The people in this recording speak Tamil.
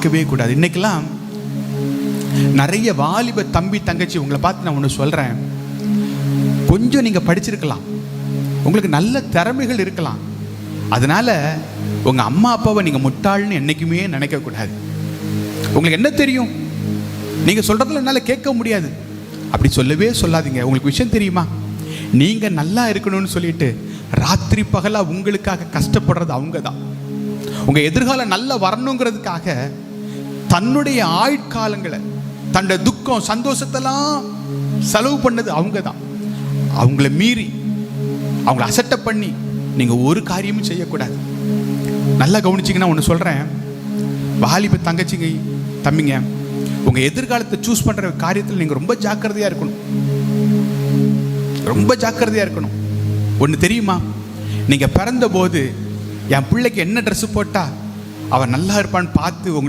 பார்க்கவே கூடாது. இன்னைக்கெல்லாம் நிறைய வாலிப தம்பி தங்கச்சி உங்களை பார்த்து நான் ஒன்று சொல்கிறேன் கொஞ்சம் நீங்கள் படிச்சிருக்கலாம். உங்களுக்கு நல்ல திறமைகள் இருக்கலாம். அதனால உங்கள் அம்மா அப்பாவை நீங்கள் முட்டாள்னு என்றைக்குமே நினைக்கக்கூடாது உங்களுக்கு என்ன தெரியும்? நீங்கள் சொல்கிறதுல என்னால் கேட்க முடியாது. அப்படி சொல்லவே சொல்லாதீங்க. உங்களுக்கு விஷயம் தெரியுமா? நீங்கள் நல்லா இருக்கணும்னு சொல்லிட்டு ராத்திரி பகலாக உங்களுக்காக கஷ்டப்படுறது அவங்க தான் உங்கள் எதிர்காலம் நல்லா வரணுங்கிறதுக்காக தன்னுடைய ஆயுட்காலங்களை தன்னுடைய துக்கம் சந்தோஷத்தெல்லாம் செலவு பண்ணது அவங்க தான் அவங்கள மீறி அவங்கள அசட்டை பண்ணி நீங்கள் ஒரு காரியமும் செய்யக்கூடாது. நல்லா கவனிச்சிங்கன்னா ஒன்று சொல்கிறேன் வாலிப தங்கச்சிங்க தம்பிங்க உங்கள் எதிர்காலத்தை சூஸ் பண்ணுற காரியத்தில் நீங்கள் ரொம்ப ஜாக்கிரதையாக இருக்கணும். ரொம்ப ஜாக்கிரதையாக இருக்கணும். ஒன்று தெரியுமா? நீங்கள் பிறந்தபோது என் பிள்ளைக்கு என்ன ட்ரெஸ் போட்டால் அவன் நல்லா இருப்பான்னு பார்த்து உங்களுக்கு